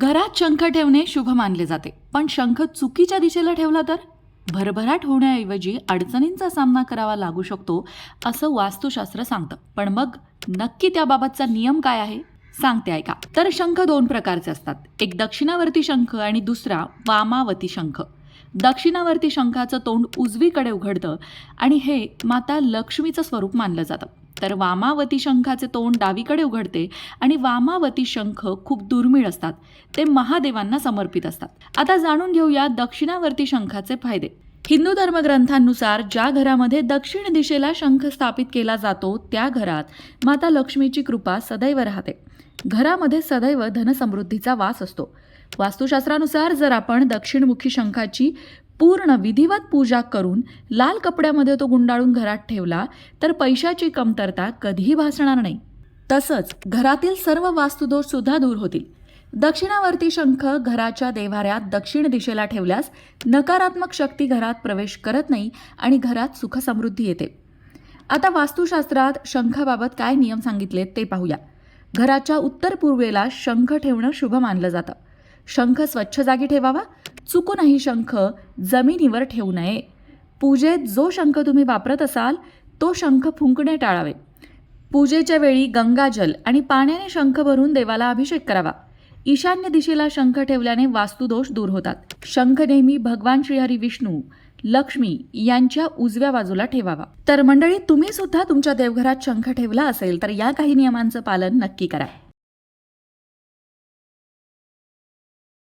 घरात शंख ठेवणे शुभ मानले जाते. पण शंख चुकीच्या दिशेला ठेवला तर? भरभराट होण्याऐवजी अडचणींचा सामना करावा लागू शकतो असं वास्तुशास्त्र सांगतं. पण मग नक्की त्याबाबतचा नियम काय आहे? सांगते ऐका. तर शंख दोन प्रकारचे असतात. एक दक्षिणावर्ती शंख आणि दुसरा वामावती शंख. दक्षिणावर्ती शंखाचं तोंड उजवीकडे उघडतं आणि हे माता लक्ष्मीचं स्वरूप मानलं जातं. तर वामावती शंखाचे तोंड डावीकडे उघडते आणि वामावती शंख खूप दुर्मिळ असतात. ते महादेवांना समर्पित असतात. आता जाणून घेऊया दक्षिणावर्ती शंखाचे फायदे. हिंदू धर्मग्रंथांनुसार ज्या घरामध्ये दक्षिण दिशेला शंख स्थापित केला जातो त्या घरात माता लक्ष्मीची कृपा सदैव राहते. घरामध्ये सदैव धनसमृद्धीचा वास असतो. वास्तुशास्त्रानुसार जर आपण दक्षिणमुखी शंखाची पूर्ण विधिवत पूजा करून लाल कपड्यामध्ये तो गुंडाळून घरात ठेवला तर पैशाची कमतरता कधीही भासणार नाही. तसंच घरातील सर्व वास्तुदोष सुद्धा दूर होतील. दक्षिणावर्ती शंख घराच्या देव्हाऱ्यात दक्षिण दिशेला ठेवल्यास नकारात्मक शक्ती घरात प्रवेश करत नाही आणि घरात सुखसमृद्धी येते. आता वास्तुशास्त्रात शंखाबाबत काय नियम सांगितलेत ते पाहूया. घराच्या उत्तर पूर्वेला शंख ठेवणं शुभ मानलं जातं. शंख स्वच्छ जागी ठेवावा चुकूनही शंख जमिनीवर ठेवू नये. पूजेत जो शंख तुम्ही वापरत असाल तो शंख फुंकणे टाळावे. पूजेच्या वेळी गंगाजल आणि पाण्याने शंख भरून देवाला अभिषेक करावा. ईशान्य दिशेला शंख ठेवल्याने वास्तुदोष दूर होतात. शंख नेहमी भगवान श्रीहरी विष्णू लक्ष्मी यांच्या उजव्या बाजूला ठेवावा. तर मंडळी तुम्ही सुद्धा तुमच्या देवघरात शंख ठेवला असेल तर या काही नियमांचं पालन नक्की करा.